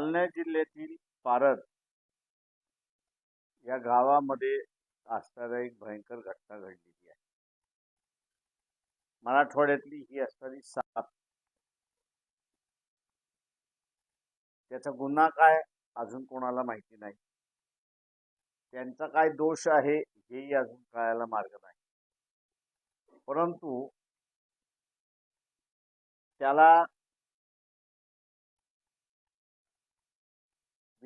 जालना जिल्ह्यातील पारद या गावामध्ये असणारा एक भयंकर घटना घडलेली आहे. मराठवाड्यातली ही असणारी साप. त्याचा गुन्हा काय अजून कोणाला माहिती नाही. त्यांचा काय दोष आहे हेही अजून कळायला मार्ग नाही. परंतु त्याला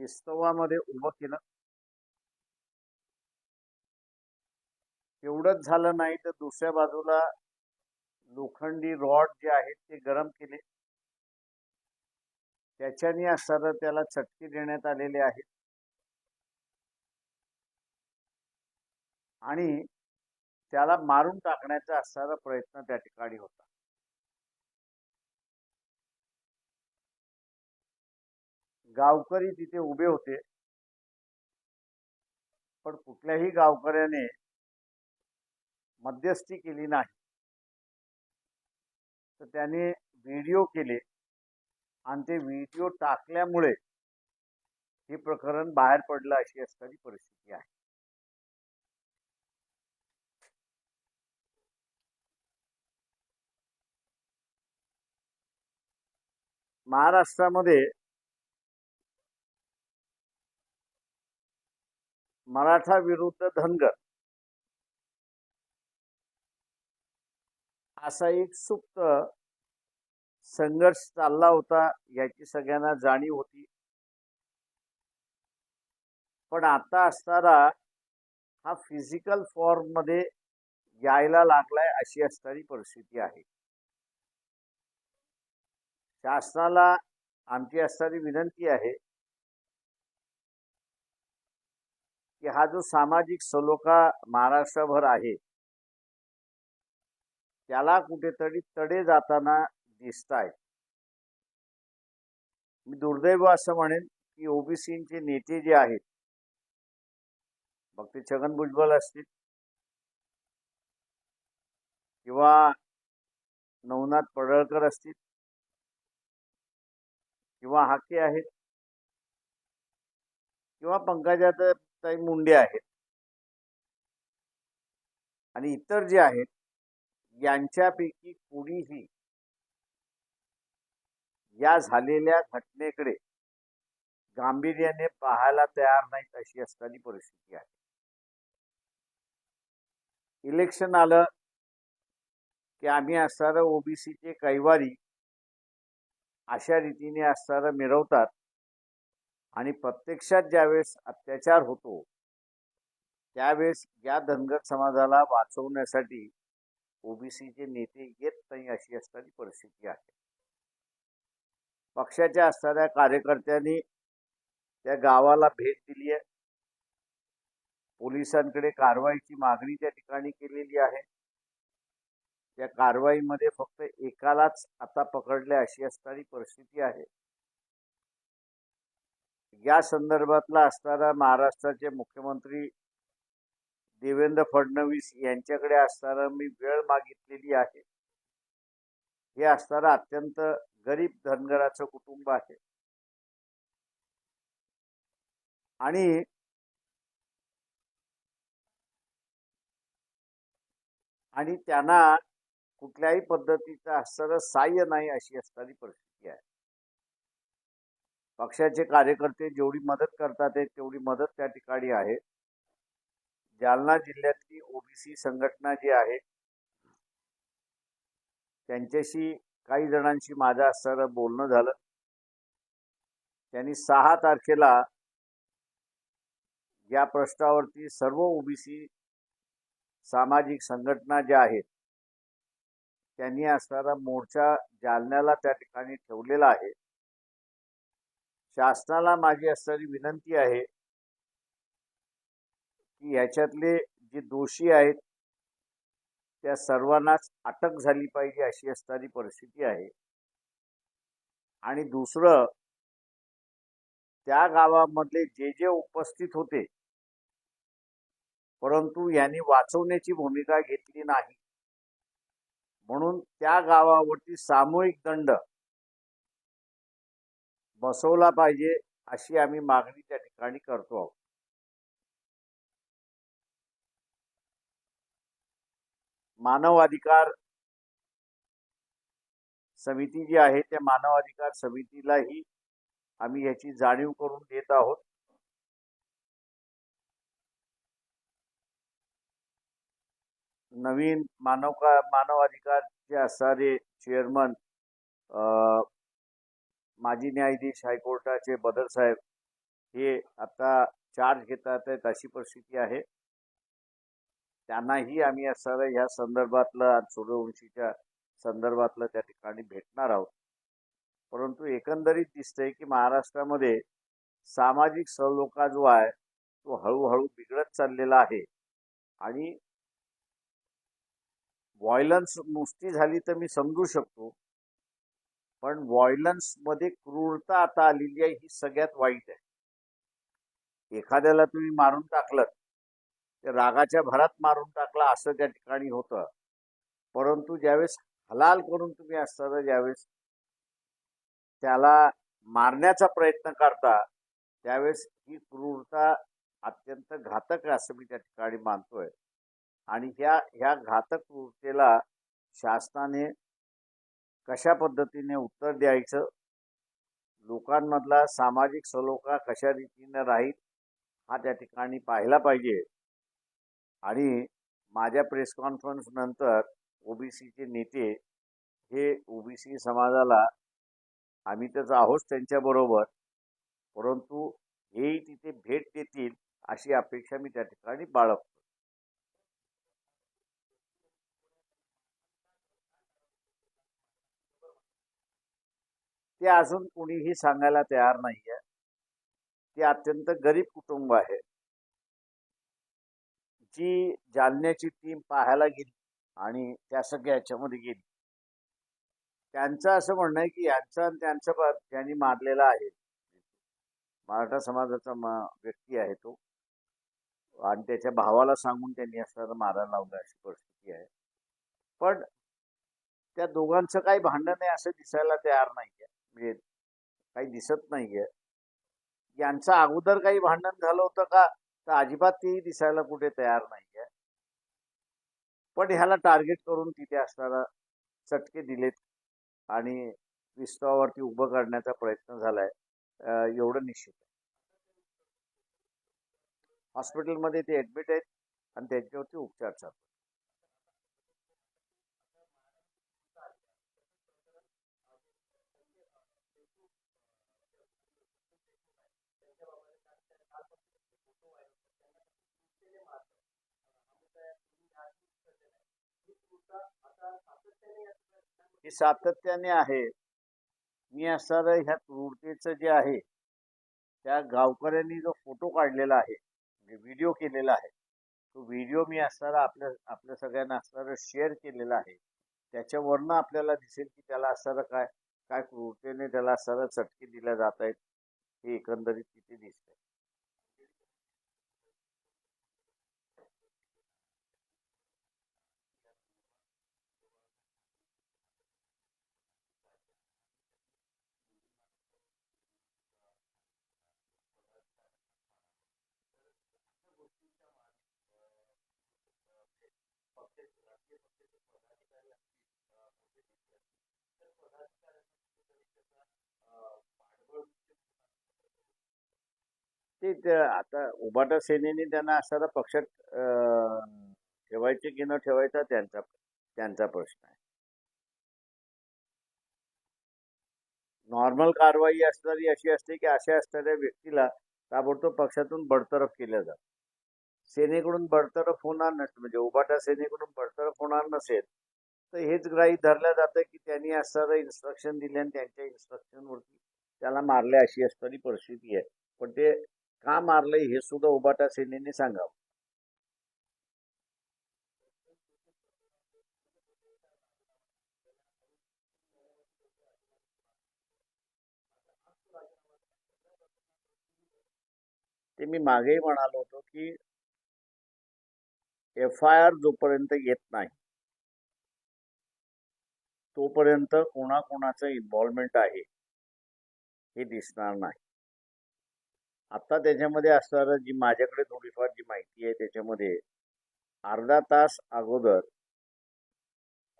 विस्तवामध्ये उभं केलं. एवढंच झालं नाही तर दुसऱ्या बाजूला लोखंडी रॉड जे आहेत ते गरम केले. त्याच्याने असताना त्याला चटके देण्यात आलेले आहेत आणि त्याला मारून टाकण्याचा असणारा प्रयत्न त्या ठिकाणी होता. गावकरी तिथे उभे होते. पण कुठल्याही गावकऱ्याने मध्यस्थी केली नाही. तर त्याने व्हिडिओ केले. आणि ते व्हिडिओ टाकल्यामुळे हे प्रकरण बाहेर पडलं अशी असणारी परिस्थिती आहे. महाराष्ट्रामध्ये मराठा विरुद्ध धनगर. असा एक सुप्त संघर्ष चालला होता याची सगळ्यांना जाणीव होती. पण आता असणारा हा फिजिकल फॉर्ममध्ये यायला लागलाय अशी असणारी परिस्थिती आहे. शासनाला आमची असणारी विनंती आहे की हा जो सामाजिक सलोखा महाराष्ट्रभर आहे त्याला कुठेतरी तडे जाताना दिसत आहे मी दुर्दैव असं म्हणेन की ओबीसीचे नेते जे आहेत मग ते छगन भुजबळ असतील किंवा नवनाथ पडळकर असतील किंवा हाके आहेत किंवा काही मुंडे आहेत. आणि इतर जे आहेत यांच्यापैकी कोणीही या झालेल्या घटनेकडे गांभीर्याने पाहायला तयार नाहीत अशी असणारी परिस्थिती आहे. इलेक्शन आलं की आम्ही असणारं ओबीसीचे कैवारी अशा रीतीने असणारं मिरवतात. आणि प्रत्यक्षात ज्यावेळेस अत्याचार होतो त्यावेळेस या धनगर समाजाला वाचवण्यासाठी ओबीसीचे नेते येत नाही अशी असणारी परिस्थिती आहे. पक्षाच्या असणाऱ्या कार्यकर्त्यांनी त्या गावाला भेट दिली आहे. पोलिसांकडे कारवाईची मागणी त्या ठिकाणी केलेली आहे. त्या कारवाईमध्ये फक्त एकालाच आता पकडले अशी असणारी परिस्थिती आहे. या संदर्भातला असणारा महाराष्ट्राचे मुख्यमंत्री देवेंद्र फडणवीस यांच्याकडे असताना मी वेळ मागितलेली आहे. हे असताना अत्यंत गरीब धनगराचं कुटुंब आहे. आणि आणि त्यांना कुठल्याही पद्धतीचं असणारं सहाय्य नाही अशी असणारी परिस्थिती. पक्षाचे कार्यकर्ते जेवढी मदत करतात तेवढी मदत त्या ठिकाणी आहे. जालना जिल्ह्यातली ओबीसी संघटना जी आहे त्यांच्याशी काही जणांशी माझं असणारं बोलणं झालं. त्यांनी सहा तारखेला या प्रश्नावरती सर्व ओबीसी सामाजिक संघटना ज्या आहेत त्यांनी असणारा मोर्चा जालन्याला त्या ठिकाणी ठेवलेला आहे. शासनाला माझी असणारी विनंती आहे की ह्याच्यातले जे दोषी आहेत त्या सर्वांनाच अटक झाली पाहिजे अशी असणारी परिस्थिती आहे. आणि दुसरं त्या गावामधले जे जे उपस्थित होते परंतु यांनी वाचवण्याची भूमिका घेतली नाही. म्हणून त्या गावावरती सामूहिक दंड बसवला पाहिजे अशी आम्ही मागणी त्या ठिकाणी करतो आहोत. मानव अधिकार समिती जी आहे त्या मानव अधिकार समितीलाही आम्ही याची जाणीव करून देत आहोत. नवीन मानव का मानव अधिकारचे असणारे चेअरमन माजी न्यायाधीश हायकोर्टाचे बदल साहेब हे आता चार्ज घेतात आहेत अशी परिस्थिती आहे. त्यांनाही आम्ही असणारं ह्या संदर्भातलं सूर्यवंशीच्या संदर्भातलं त्या ठिकाणी भेटणार आहोत. परंतु एकंदरीत दिसतंय की महाराष्ट्रामध्ये सामाजिक सलोखा जो आहे तो हळूहळू बिघडत चाललेला आहे. आणि व्हायलन्स नुसती झाली तर मी समजू शकतो पण व्हायलन्समध्ये क्रूरता आता आलेली आहे ही सगळ्यात वाईट आहे. एखाद्याला तुम्ही मारून टाकलं ते रागाच्या भरात मारून टाकला असं त्या ठिकाणी होतं. परंतु ज्यावेळेस हलाल करून तुम्ही असताना ज्यावेळेस त्याला मारण्याचा प्रयत्न करता त्यावेळेस ही क्रूरता अत्यंत घातक आहे असं मी त्या ठिकाणी मानतोय. आणि ह्या ह्या घातक क्रूरतेला शासनाने कशा पद्धतीने उत्तर द्यायचं? लोकांमधला सामाजिक सलोखा कशा रीतीनं राहील हा त्या ठिकाणी पाहिला पाहिजे. आणि माझ्या प्रेस कॉन्फरन्स नंतर ओबीसीचे नेते हे ओबीसी समाजाला आम्ही तर आहोत त्यांच्याबरोबर परंतु हेही तिथे भेट देतील अशी अपेक्षा मी त्या ठिकाणी बाळगतो. ते अजून कुणीही सांगायला तयार नाहीये. ते अत्यंत गरीब कुटुंब आहे. जी जालन्याची टीम पाहायला गेली आणि त्या सगळ्या याच्यामध्ये गेली. त्यांचं असं म्हणणं आहे की यांचं आणि त्यांचं त्यांनी ज्यांनी मारलेला आहे. मराठा समाजाचा म व्यक्ती आहे तो. आणि त्याच्या भावाला सांगून त्यांनी असं मारायला लावलं अशी परिस्थिती आहे. पण त्या दोघांचं काही भांडण आहे असं दिसायला तयार नाहीये. म्हणजे काही दिसत नाहीये यांचं अगोदर काही भांडण झालं होतं का? तर अजिबात तेही दिसायला कुठे तयार नाहीये पण ह्याला टार्गेट करून तिथे असणारा चटके दिलेत आणि विस्तवावरती उभं करण्याचा प्रयत्न झालाय. एवढं निश्चित हॉस्पिटलमध्ये ते ऍडमिट आहेत आणि त्यांच्यावरती उपचार चालू हे सातत्याने आहे. मी असणारं ह्या क्रूरतेचं जे आहे त्या गावकऱ्यांनी जो फोटो काढलेला आहे म्हणजे व्हिडिओ केलेला आहे तो व्हिडिओ मी असणारा आपल्या आपल्या सगळ्यांना असणारं शेअर केलेला आहे. त्याच्यावरनं आपल्याला दिसेल की त्याला असणारं काय काय क्रूरतेने त्याला असणारं चटके दिल्या जात आहेत हे एकंदरीत तिथे दिसतंय. ते आता उभाटा सेनेने त्यांना असणारा पक्षात अं, ठेवायचे की न ठेवायचा त्यांचा त्यांचा प्रश्न आहे. नॉर्मल कारवाई असणारी अशी असते की अशा असणाऱ्या व्यक्तीला ताबडतोब पक्षातून बडतरफ केलं जातं. सेनेकडून बडतरफ होणार नसेल म्हणजे उभाटा सेनेकडून बडतरफ होणार नसेल तर हेच ग्राही धरलं जातं की त्यांनी असणारं इन्स्ट्रक्शन दिले आणि त्यांच्या इन्स्ट्रक्शनवरती त्याला मारले अशी असणारी परिस्थिती आहे. पण ते का मारलंय हे सुद्धा उबाटा सेनेने सांगावं. ते मी मागेही म्हणालो होतो की एफ आय आर जोपर्यंत येत नाही तोपर्यंत कोणाकोणाचं इन्व्हॉल्वमेंट आहे हे दिसणार नाही. आता त्याच्यामध्ये असणारं जी माझ्याकडे थोडीफार जी माहिती आहे त्याच्यामध्ये अर्धा तास अगोदर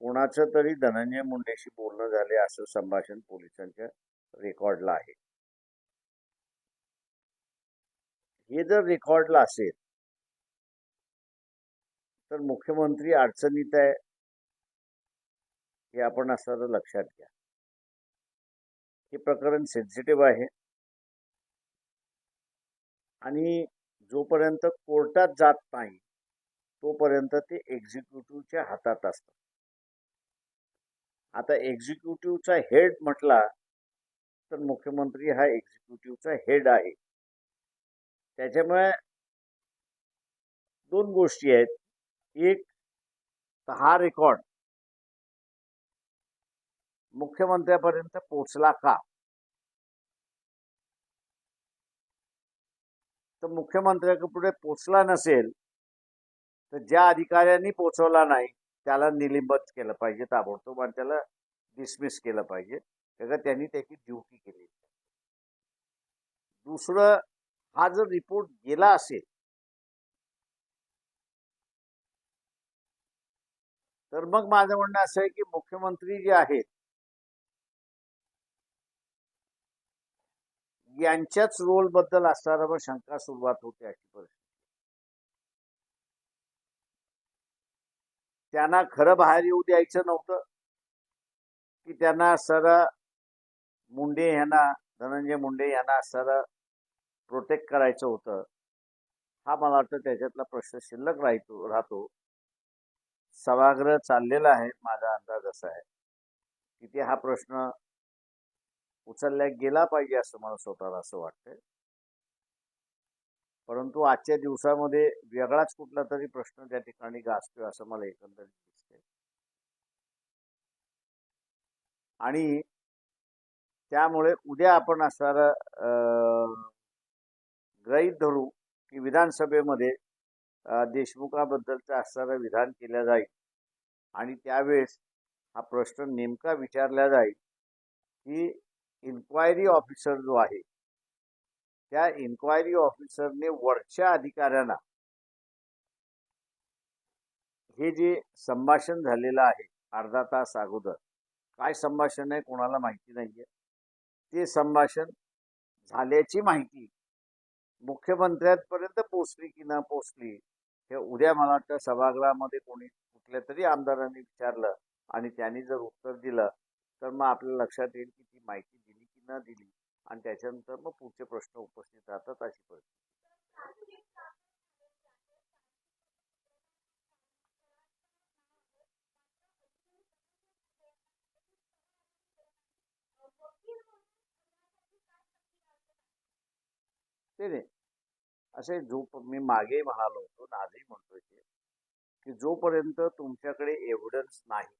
कोणाचं तरी धनंजय मुंडेशी बोलणं झाले असं संभाषण पोलिसांच्या रेकॉर्डला आहे. हे जर रेकॉर्डला असेल तर मुख्यमंत्री अडचणीत आहे हे आपण असं लक्षात घ्या. हे प्रकरण सेन्सिटिव्ह आहे. आणि जोपर्यंत कोर्टात जात नाही तोपर्यंत ते एक्झिक्युटिव्हच्या हातात असतात आता एक्झिक्युटिव्हचा हेड म्हटला तर मुख्यमंत्री हा एक्झिक्युटिव्हचा हेड आहे. त्याच्यामुळे दोन गोष्टी आहेत. एक हा रेकॉर्ड मुख्यमंत्र्यापर्यंत पोचला का? तर मुख्यमंत्र्याकडे पोचला नसेल तर ज्या अधिकाऱ्यांनी पोचवला नाही त्याला निलिंबित केलं पाहिजे ताबडतोब आणि त्याला डिसमिस केलं पाहिजे. कारण त्यांनी त्याची ड्युटी केली. दुसरं हा जर रिपोर्ट गेला असेल तर मग माझं म्हणणं असं आहे की मुख्यमंत्री जे आहेत यांच्याच रोलबद्दल असणारा मग शंका सुरुवात होते अशी परिस्थिती. त्यांना खरं बाहेर येऊ द्यायचं नव्हतं की त्यांना सर मुंडे यांना धनंजय मुंडे यांना सर प्रोटेक्ट करायचं होतं हा मला वाटतं त्याच्यातला प्रश्न शिल्लक राहतो राहतो. सभागृह चाललेला आहे माझा अंदाज असा आहे. की ते हा प्रश्न उचलल्या गेला पाहिजे असं मला स्वतःला असं वाटतंय. परंतु आजच्या दिवसामध्ये वेगळाच कुठला तरी प्रश्न त्या ठिकाणी गाजतोय असं मला एकंदरीत दिसतंय. आणि त्यामुळे उद्या आपण असणार गृहीत धरू की विधानसभेमध्ये देशमुखाबद्दलचं असणारं विधान केलं जाईल. आणि त्यावेळेस हा प्रश्न नेमका विचारला जाईल की इन्क्वायरी ऑफिसर जो आहे त्या इन्क्वायरी ऑफिसरने वरच्या अधिकाऱ्यांना हे जे संभाषण झालेलं आहे अर्धा तास अगोदर काय संभाषण आहे कोणाला माहिती नाहीये. ते संभाषण झाल्याची माहिती मुख्यमंत्र्यांपर्यंत पोचली की न पोचली हे उद्या मला वाटतं सभागृहामध्ये कोणी कुठल्या तरी आमदारांनी विचारलं आणि त्यांनी जर उत्तर दिलं तर मग आपल्या लक्षात येईल की ती माहिती दिली की न दिली आणि त्याच्यानंतर मग पुढचे प्रश्न उपस्थित राहतात अशी परिस्थिती. ते नाही. असे जो मी मागे म्हणालो होतो आणि आजही म्हणतोय ते की जोपर्यंत तुमच्याकडे एव्हिडन्स नाही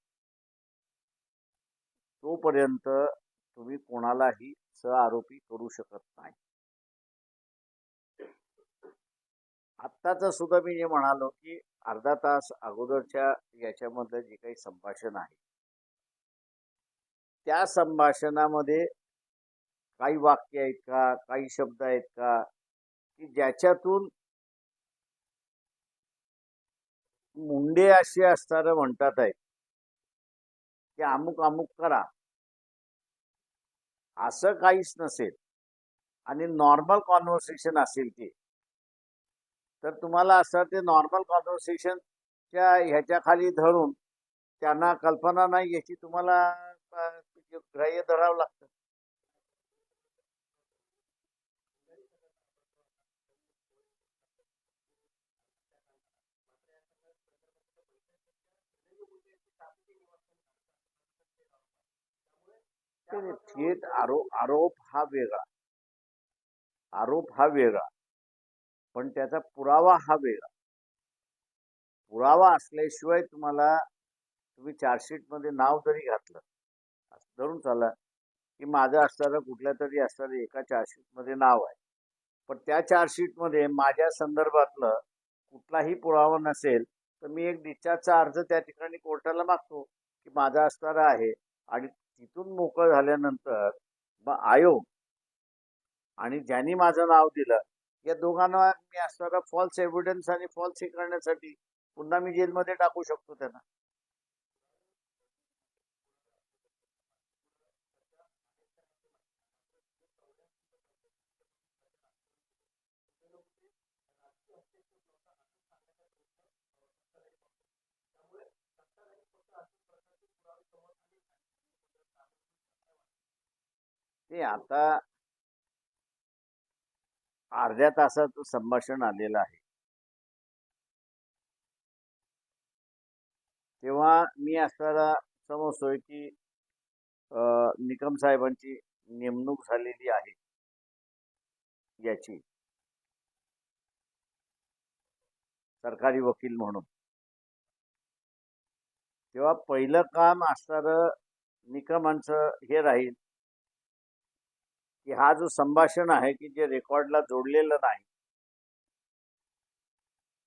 तोपर्यंत तुम्ही कोणालाही सहआरोपी करू शकत नाही. आत्ताच सुद्धा मी जे म्हणालो की अर्धा तास अगोदरच्या याच्यामधलं जे काही संभाषण आहे त्या संभाषणामध्ये काही वाक्य आहेत का काही शब्द आहेत का की ज्याच्यातून मुंडे असे असताना म्हणतात आहे की अमुक अमुक करा. असं काहीच नसेल. आणि नॉर्मल कॉन्व्हर्सेशन असेल ते. तर तुम्हाला असं ते नॉर्मल कॉन्व्हर्सेशनच्या ह्याच्या खाली धरून त्यांना कल्पना नाही याची तुम्हाला ग्राह्य धरावं लागतं. थेट आरोप आरोप हा वेगळा. आरोप हा वेगळा. पण त्याचा पुरावा हा वेगळा. पुरावा असल्याशिवाय तुम्हाला तुम्ही चार्जशीटमध्ये नाव जरी घातलं असं धरून चाला की माझं असणारं कुठल्या तरी असणारं एका चार्जशीटमध्ये नाव आहे. पण त्या चार्जशीटमध्ये माझ्या संदर्भातलं कुठलाही पुरावा नसेल तर मी एक डिस्चार्जचा अर्ज त्या ठिकाणी कोर्टाला मागतो की माझा असणारा आहे आणि तिथून मोकळं झाल्यानंतर मग आयोग आणि ज्यांनी माझं नाव दिलं या दोघांना मी असणारा फॉल्स एव्हिडन्स आणि फॉल्स हे करण्यासाठी पुन्हा मी जेलमध्ये टाकू शकतो त्यांना. ते आता अर्ध्या तासाचं संभाषण आलेलं आहे. तेव्हा मी असताना समजतोय की निकम साहेबांची नेमणूक झालेली आहे. याची. सरकारी वकील म्हणून. तेव्हा पहिलं काम असणार निकमांचं हे राहील. की हा जो संभाषण आहे की जे रेकॉर्डला जोडलेलं नाही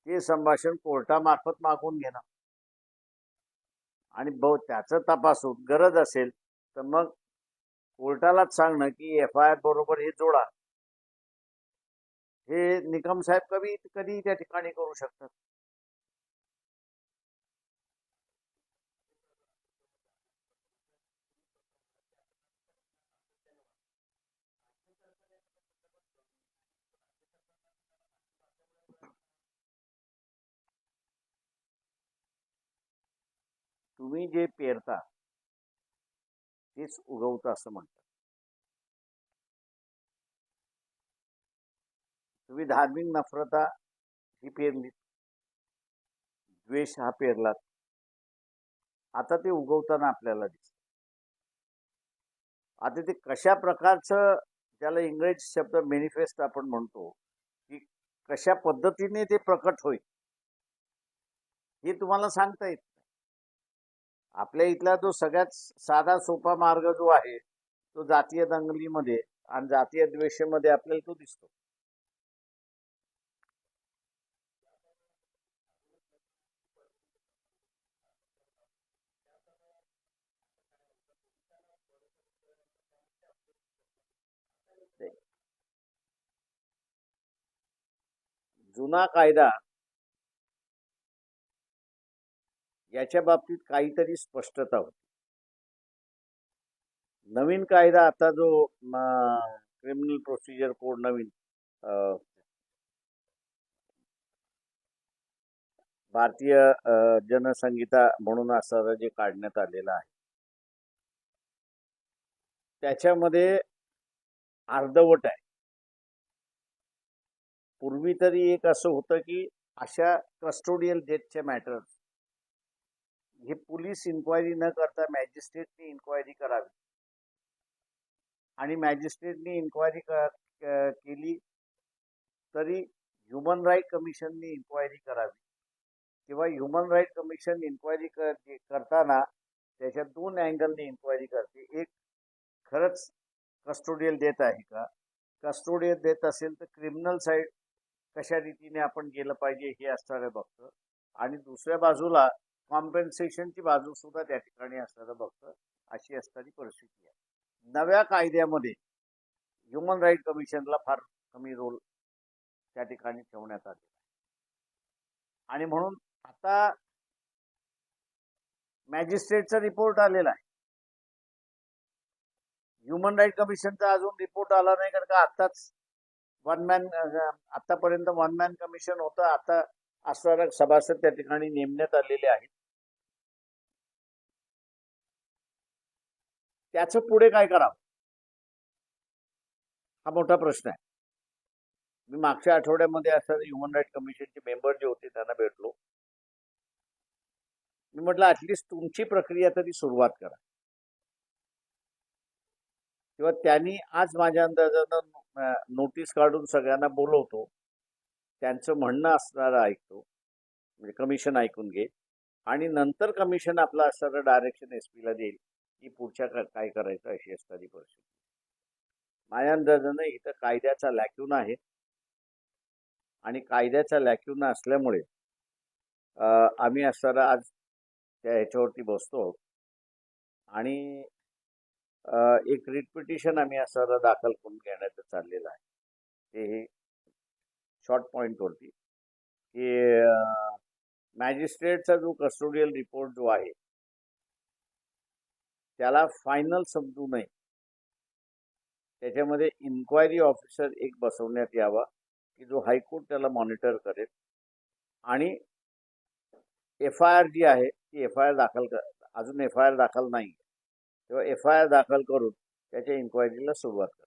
ते संभाषण कोर्टामार्फत मागून घेणं. आणि बहु त्याचं तपासून गरज असेल तर मग कोर्टालाच सांगणं की एफ आय आर बरोबर हे जोडा. हे निकम साहेब कधी कधी त्या ठिकाणी करू शकतात? तुम्ही जे पेरता तेच उगवतं असं म्हणतात. तुम्ही धार्मिक नफरता ही पेरली द्वेष हा पेरलात आता ते उगवताना आपल्याला दिसत. आता ते कशा प्रकारचं त्याला इंग्रजी शब्द मॅनिफेस्ट आपण म्हणतो की कशा पद्धतीने ते प्रकट होईल हे तुम्हाला सांगता येत आपल्या इथला जो सगळ्यात साधा सोपा मार्ग जो आहे तो जातीय दंगलीमध्ये आणि जातीय द्वेषमध्ये आपल्याला तो दिसतो. जुना कायदा याच्या बाबतीत काहीतरी स्पष्टता होती. नवीन कायदा आता जो क्रिमिनल प्रोसिजर कोड नवीन भारतीय जनसंगीता म्हणून असं जे काढण्यात आलेलं आहे. त्याच्यामध्ये अर्धवट आहे. पूर्वी तरी एक असं होतं की अशा कस्टोडियल डेथचे मॅटर्स हे पोलीस इन्क्वायरी न करता मॅजिस्ट्रेटनी इन्क्वायरी करावी. आणि मॅजिस्ट्रेटनी इन्क्वायरी केली तरी ह्युमन राईट कमिशननी इन्क्वायरी करावी. किंवा ह्युमन राईट कमिशन इन्क्वायरी करताना त्याच्या दोन अँगलने इन्क्वायरी करते. एक खरंच कस्टोडियल देत आहे का? कस्टोडियल देत असेल तर क्रिमिनल साईड कशा रीतीने आपण गेलं पाहिजे हे असणारे बघतं. आणि दुसऱ्या बाजूला कॉम्पेन्सेशनची बाजू सुद्धा त्या ठिकाणी असणारं बघतं अशी असणारी परिस्थिती आहे. नव्या कायद्यामध्ये ह्युमन राईट कमिशनला फार कमी रोल त्या ठिकाणी ठेवण्यात आलेला आणि म्हणून आता मॅजिस्ट्रेटचा रिपोर्ट आलेला आहे. ह्युमन राईट कमिशनचा अजून रिपोर्ट आला नाही कारण का आताच वन मॅन आतापर्यंत वन मॅन कमिशन होतं. आता असणारा सभासद त्या ठिकाणी नेमण्यात आलेले आहेत. त्याचं पुढे काय करावं? हा मोठा प्रश्न आहे. मी मागच्या आठवड्यामध्ये असं ह्युमन राईट कमिशनचे मेंबर जे होते त्यांना भेटलो. मी म्हटलं ऍटलिस्ट तुमची प्रक्रिया तरी सुरुवात करा. किंवा त्यांनी आज माझ्या अंदाजानं नोटीस काढून सगळ्यांना बोलवतो. त्यांचं म्हणणं असणारं ऐकतो म्हणजे कमिशन ऐकून घे. आणि नंतर कमिशन आपलं असणारं डायरेक्शन एस पीला देईल. की पुढच्या काय करायचं अशी असणारी परिस्थिती. माझ्या अंदाजानं इथं कायद्याचा लॅक्यून आहे. आणि कायद्याचा लॅक्यून असल्यामुळे आम्ही असताना आज त्या ह्याच्यावरती बसतो आणि एक रिट पिटिशन आम्ही असताना दाखल करून घेण्याचं चाललेलं आहे. ते हे शॉर्ट पॉईंटवरती की मॅजिस्ट्रेटचा जो कस्टोडियल रिपोर्ट जो आहे त्याला फायनल समजू नये. त्याच्यामध्ये इन्क्वायरी ऑफिसर एक बसवण्यात यावा की जो हायकोर्ट त्याला मॉनिटर करेल. आणि एफ आय आर जी आहे ती एफ आय आर दाखल कर अजून एफ आय आर दाखल नाही. तेव्हा एफ आय आर दाखल करून त्याच्या इन्क्वायरीला सुरुवात करा.